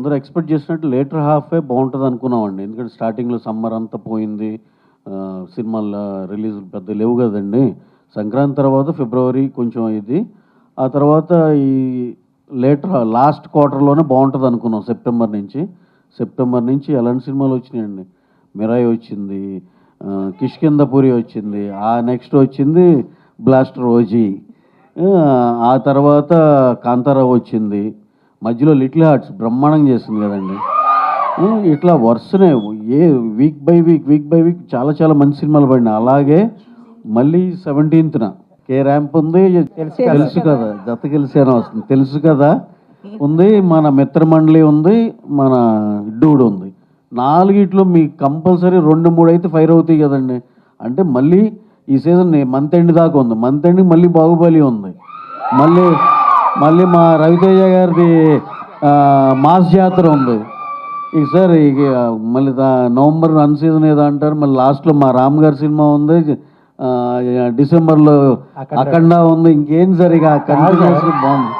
అందరూ ఎక్స్పెక్ట్ చేసినట్టు లేటర్ హాఫే బాగుంటుంది అనుకున్నామండి. ఎందుకంటే స్టార్టింగ్లో సమ్మర్ అంతా పోయింది. ఆ, సినిమాల రిలీజ్ పెద్ద లేవు కదండి. సంక్రాంతి తర్వాత ఫిబ్రవరి కొంచెం ఇది. ఆ తర్వాత ఈ లేటర్ లాస్ట్ క్వార్టర్లోనే బాగుంటుంది అనుకున్నాం సెప్టెంబర్ నుంచి. సెప్టెంబర్ నుంచి ఎలాంటి సినిమాలు వచ్చినాయండి? మిరాయి వచ్చింది ఆ, కిష్కిందపురి వచ్చింది ఆ నెక్స్ట్ వచ్చింది బ్లాస్టర్ ఓజీ. ఆ, తర్వాత కాంతారావు వచ్చింది. మధ్యలో లిటిల్ హార్ట్స్ బ్రహ్మాండంగా చేసింది కదండి. ఇట్లా వరుసనే a week by week week by week చాలా చాలా మంచి సినిమాలు పడినాయి. అలాగే మళ్ళీ సెవెంటీన్త్న కే ర్యాంప్ ఉంది. తెలుసు కదా. జత కలిసి అని వస్తుంది తెలుసు కదా. ఉంది మన మిత్రమండలి ఉంది మన ఇడ్డూడు ఉంది. నాలుగిట్లో మీకు కంపల్సరీ రెండు మూడు అయితే ఫైర్ అవుతాయి కదండి. అంటే మళ్ళీ ఈ సీజన్ మంత్ ఎండ్ దాకా ఉంది. మంత్ ఎండ్ మళ్ళీ బాహుబలి ఉంది. మళ్ళీ మళ్ళీ మా రవితేజ గారిది మాస్ జాతర ఉంది. ఇక సార్ ఇక మళ్ళీ నవంబర్ అన్ సీజన్ ఏదో అంటారు మళ్ళీ లాస్ట్లో మా రామ్ గారి సినిమా ఉంది డిసెంబర్లో అఖండ. ఉంది ఇంకేం సార్ ఇక కంటిన్యూస్గా బాగుంది.